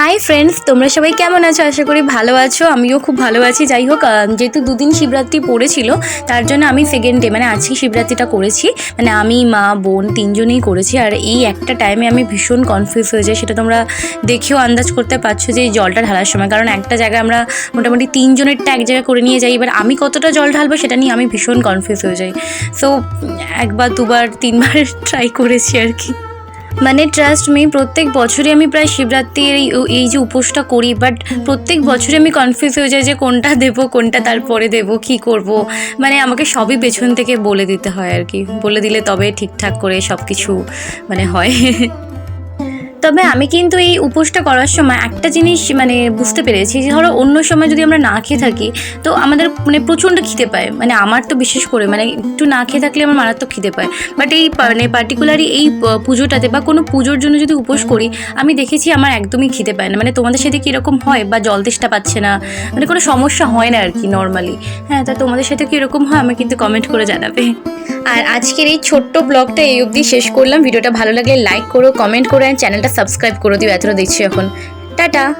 Hi friends তোমরা সবাই কেমন আছো? আশা করি ভালো আছো। আমিও খুব ভালো আছি। যাই হোক যেহেতু দুদিন শিবরাত্রি পড়েছিল, তার জন্য আমি সেকেন্ড ডে মানে আজকে শিবরাত্রিটা করেছি। মানে আমি, মা, বোন তিনজনেই করেছি। আর এই একটা টাইমে আমি ভীষণ কনফিউজ হয়ে যাই। সেটা তোমরা দেখেও আন্দাজ করতে পারছ যে এই জলটা ঢালার সময়। কারণ একটা জায়গায় আমরা মোটামুটি তিনজনেরটা এক জায়গায় করে নিয়ে যাই। এবার আমি কতটা জল ঢালবো সেটা নিয়ে আমি ভীষণ কনফিউজ হয়ে যাই। সো একবার, দুবার, তিনবার ট্রাই করেছি আর কি। মানে ট্রাস্ট মি প্রত্যেক বছরই আমি প্রায় শিবরাত্রির এই এই যে উপোসটা করি বাট প্রত্যেক বছরই আমি কনফিউজ হয়ে যাই যে কোনটা দেব, কোনটা তারপরে দেব, কি করব। মানে আমাকে সবই পেছন থেকে বলে দিতে হয় আর কি। বলে দিলে তবে ঠিকঠাক করে সব কিছু মানে হয়। তবে আমি কিন্তু এই উপোসটা করার সময় একটা জিনিস মানে বুঝতে পেরেছি যে ধরো অন্য সময় যদি আমরা না খেয়ে থাকি, তো আমাদের মানে প্রচণ্ড খিদে পায়। মানে আমার তো বিশেষ করে মানে একটু না খেয়ে থাকলে আমার মারাত্মক খিদে পায়। বাট এই মানে পার্টিকুলারই এই পুজোটাতে বা কোনো পুজোর জন্য যদি উপোস করি, আমি দেখেছি আমার একদমই খিদে পায় না। মানে তোমাদের সাথে কীরকম হয় বা জল তেষ্টা পাচ্ছে না? মানে কোনো সমস্যা হয় না আর কি নর্মালি হ্যাঁ তা তোমাদের সাথে কীরকম হয় আমাকে কিন্তু কমেন্ট করে জানাবে। আর আজকের এই ছোট্ট ব্লগটা এই অবধি শেষ করলাম। ভিডিওটা ভালো লাগলে লাইক করো কমেন্ট করো অ্যান্ড চ্যানেলটা সাবস্ক্রাইব করে দিও। এতটা দেখছি এখন। টাটা!